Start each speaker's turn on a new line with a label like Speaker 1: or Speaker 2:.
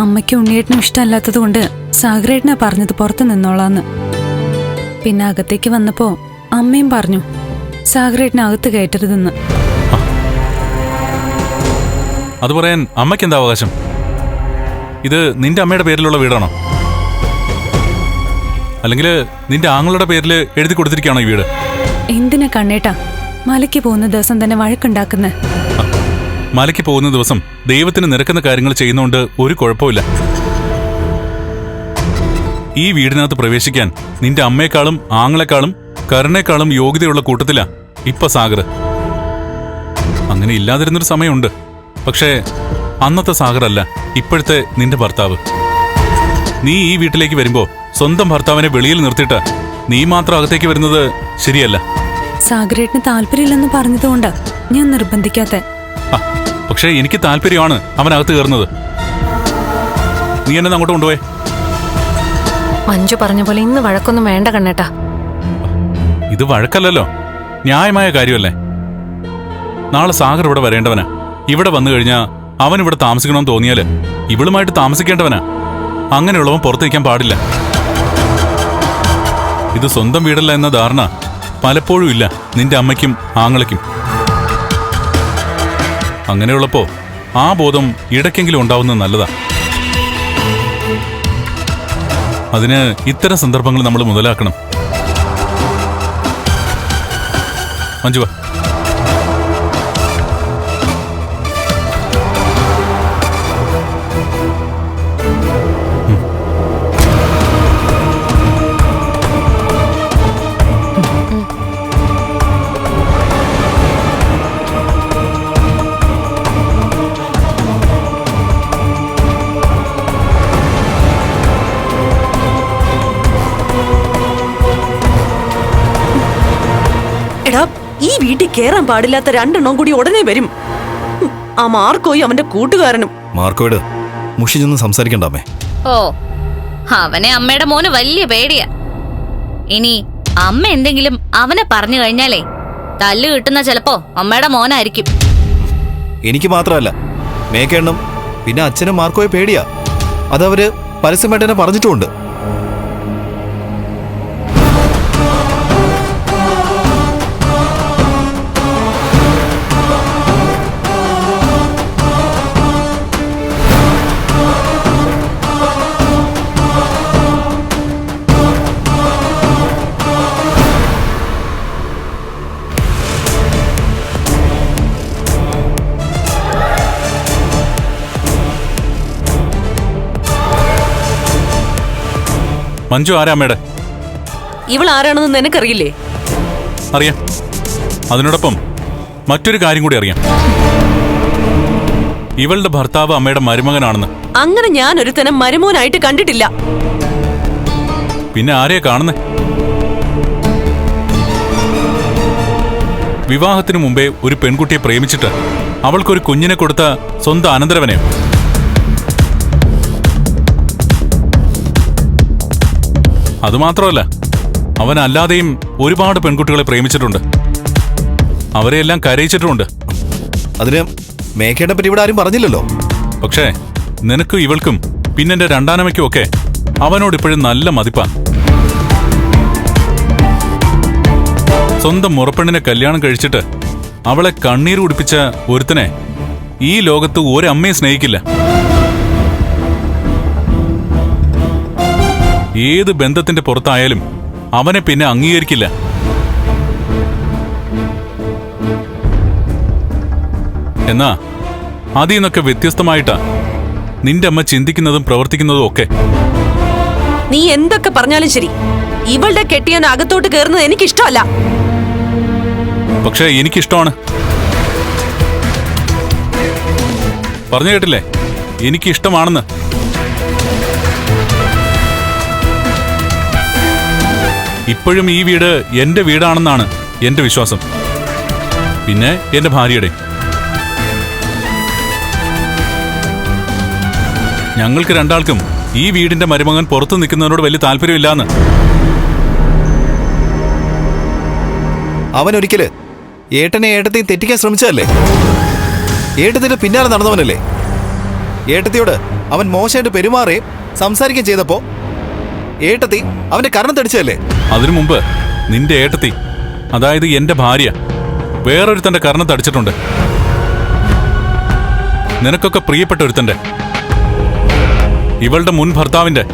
Speaker 1: അമ്മയ്ക്ക് ഉണ്ണിയേട്ടനും ഇഷ്ടമല്ലാത്തത് കൊണ്ട് സാഗരേട്ടനാ പറഞ്ഞത് പുറത്ത് നിന്നോളാന്ന്. പിന്നെ അകത്തേക്ക് വന്നപ്പോ അമ്മയും പറഞ്ഞു സാഗരേട്ടനെ അകത്ത് കയറ്റരുതെന്ന്.
Speaker 2: അത് പറയാൻ അമ്മയ്ക്ക് എന്താ അവകാശം? ഇത് നിന്റെ അമ്മയുടെ പേരിലുള്ള വീടാണോ? അല്ലെങ്കിൽ നിന്റെ ആങ്ങളുടെ പേരിൽ എഴുതി കൊടുത്തിരിക്കുകയാണോ ഈ വീട്?
Speaker 1: എന്തിനാ കണ്ണേട്ടാ മലയ്ക്ക് പോകുന്ന ദിവസം തന്നെ വഴക്കുണ്ടാക്കുന്നെ?
Speaker 2: മലയ്ക്ക് പോകുന്ന ദിവസം ദൈവത്തിന് നിരക്കുന്ന കാര്യങ്ങൾ ചെയ്യുന്നോണ്ട് ഒരു കുഴപ്പമില്ല ഈ വീടിനകത്ത് പ്രവേശിക്കാൻ നിന്റെ അമ്മയെക്കാളും ആങ്ങളെക്കാളും കരുണേക്കാളും യോഗ്യതയുള്ള കൂട്ടത്തിലാ ഇപ്പൊ സാഗർ. അങ്ങനെ ഇല്ലാതിരുന്നൊരു സമയമുണ്ട്. പക്ഷേ അന്നത്തെ സാഗറല്ല അല്ല ഇപ്പോഴത്തെ നിന്റെ ഭർത്താവ്. നീ ഈ വീട്ടിലേക്ക് വരുമ്പോ സ്വന്തം ഭർത്താവിനെ വെളിയിൽ നിർത്തിയിട്ട് നീ മാത്രം അകത്തേക്ക് വരുന്നത് ശരിയല്ല.
Speaker 1: സാഗരേട്ടിന് താല്പര്യമില്ലെന്ന് പറഞ്ഞതുകൊണ്ടാ ഞാൻ നിർബന്ധിക്കാത്തെ.
Speaker 2: പക്ഷേ എനിക്ക് താല്പര്യമാണ് അവനകത്ത് കയറുന്നത്. നീ എന്നെ അങ്ങോട്ട് കൊണ്ടുപോയേ.
Speaker 3: മഞ്ജു പറഞ്ഞ പോലെ ഇന്ന് വഴക്കൊന്നും വേണ്ട കണ്ണേട്ടാ.
Speaker 2: ഇത് വഴക്കല്ലല്ലോ. ന്യായമായ കാര്യമല്ലേ? നാളെ സാഗർ ഇവിടെ വരേണ്ടവനാ. ഇവിടെ വന്നു കഴിഞ്ഞാൽ അവൻ ഇവിടെ താമസിക്കണമെന്ന് തോന്നിയാൽ ഇവളുമായിട്ട് താമസിക്കേണ്ടവനാ. അങ്ങനെയുള്ളവൻ പുറത്തേക്കാൻ പാടില്ല. ഇത് സ്വന്തം വീടല്ല എന്ന ധാരണ പലപ്പോഴും ഇല്ല നിന്റെ അമ്മയ്ക്കും ആങ്ങളയ്ക്കും. അങ്ങനെയുള്ളപ്പോ ആ ബോധം ഇടയ്ക്കെങ്കിലും ഉണ്ടാവുന്നത് നല്ലതാ. അതിന് ഇത്തരം സന്ദർഭങ്ങൾ നമ്മൾ മുതലാക്കണം. മഞ്ജുവ
Speaker 4: എടാ ഈ വീട്ടിൽ കേറാൻ പാടില്ലാത്ത രണ്ടെണ്ണം കൂടി ഉടനെ വരും. ആ മാർക്കോയും അവന്റെ കൂട്ടുകാരനും.
Speaker 5: മാർക്കോയുടെ മുഷിഞ്ഞൊന്നും സംസാരിക്കണ്ടാമേ.
Speaker 6: ഓ അവനെ അമ്മയുടെ മോന് വലിയ പേടിയാ. ഇനി അമ്മ എന്തെങ്കിലും അവനെ പറഞ്ഞു കഴിഞ്ഞാലേ തല്ല് കിട്ടുന്ന ചിലപ്പോ അമ്മയുടെ മോനായിരിക്കും.
Speaker 5: എനിക്ക് മാത്രമല്ല മേക്കേണ്ണും പിന്നെ അച്ഛനും മാർക്കോയെ പേടിയാ. അതവര് പരസ്യമായിട്ട് തന്നെ പറഞ്ഞിട്ടുമുണ്ട്.
Speaker 2: മഞ്ജു ആരാമ്മയുടെ
Speaker 4: ഇവൾ ആരാണെന്ന് നിനക്കറിയില്ലേ?
Speaker 2: അറിയാം. അതിനോടൊപ്പം മറ്റൊരു കാര്യം കൂടി അറിയാം. ഇവളുടെ ഭർത്താവ് അമ്മയുടെ മരുമകനാണെന്ന്.
Speaker 4: അങ്ങനെ ഞാൻ ഒരുത്തനം മരുമോനായിട്ട് കണ്ടിട്ടില്ല.
Speaker 2: പിന്നെ ആരെയാ കാണുന്നേ? വിവാഹത്തിനു മുമ്പേ ഒരു പെൺകുട്ടിയെ പ്രേമിച്ചിട്ട് അവൾക്കൊരു കുഞ്ഞിനെ കൊടുത്ത സ്വന്തം അനന്തരവനെയോ? അതുമാത്രമല്ല അവൻ അല്ലാതെയും ഒരുപാട് പെൺകുട്ടികളെ പ്രേമിച്ചിട്ടുണ്ട്. അവരെയെല്ലാം കരയിച്ചിട്ടുമുണ്ട്.
Speaker 5: അതിന് മേഘയുടെ പറ്റി ഇവിടെ ആരും പറഞ്ഞില്ലല്ലോ.
Speaker 2: പക്ഷേ നിനക്കും ഇവൾക്കും പിന്നെന്റെ രണ്ടാനമ്മയ്ക്കും ഒക്കെ അവനോട് ഇപ്പോഴും നല്ല മതിപ്പാണ് സ്വന്തം മുറപ്പെണ്ണിനെ കല്യാണം കഴിച്ചിട്ട് അവളെ കണ്ണീർ കുടിപ്പിച്ച ഒരുത്തനെ ഈ ലോകത്ത് ഒരമ്മയെ സ്നേഹിക്കില്ല. ഏത് ബന്ധത്തിന്റെ പുറത്തായാലും അവനെ പിന്നെ അംഗീകരിക്കില്ല. എന്നാ അതിൽ നിന്നൊക്കെ വ്യത്യസ്തമായിട്ടാ നിന്റെ അമ്മ ചിന്തിക്കുന്നതും പ്രവർത്തിക്കുന്നതും ഒക്കെ.
Speaker 4: നീ എന്തൊക്കെ പറഞ്ഞാലും ശരി. ഇവളുടെ കെട്ടിയവൻ അകത്തോട്ട് കയറുന്നത് എനിക്കിഷ്ടമല്ല.
Speaker 2: പക്ഷേ എനിക്കിഷ്ടമാണ്. പറഞ്ഞു കേട്ടില്ലേ? എനിക്കിഷ്ടമാണെന്ന്. ഇപ്പോഴും ഈ വീട് എന്റെ വീടാണെന്നാണ് എന്റെ വിശ്വാസം. പിന്നെ എന്റെ ഭാര്യയുടെ. ഞങ്ങൾക്ക് രണ്ടാൾക്കും ഈ വീടിന്റെ മരുമകൻ പുറത്തു നിൽക്കുന്നതിനോട് വലിയ താല്പര്യമില്ലാന്ന്.
Speaker 5: അവൻ ഒരിക്കൽ ഏട്ടനെ ഏട്ടത്തെയും തെറ്റിക്കാൻ ശ്രമിച്ചതല്ലേ? ഏട്ടത്തിന്റെ പിന്നാലെ നടന്നവനല്ലേ? ഏട്ടത്തിയോട് അവൻ മോശമായിട്ട് പെരുമാറുകയും സംസാരിക്കുകയും ചെയ്തപ്പോ ഏട്ടത്തി അവന്റെ കരണത്തടിച്ചതല്ലേ
Speaker 2: അതിനു മുമ്പ് നിന്റെ ഏട്ടത്തി അതായത് എന്റെ ഭാര്യ വേറൊരുത്തന്റെ കർണത്തടിച്ചിട്ടുണ്ട് നിനക്കൊക്കെ പ്രിയപ്പെട്ട ഒരുത്തന്റെ ഇവളുടെ മുൻ ഭർത്താവിന്റെ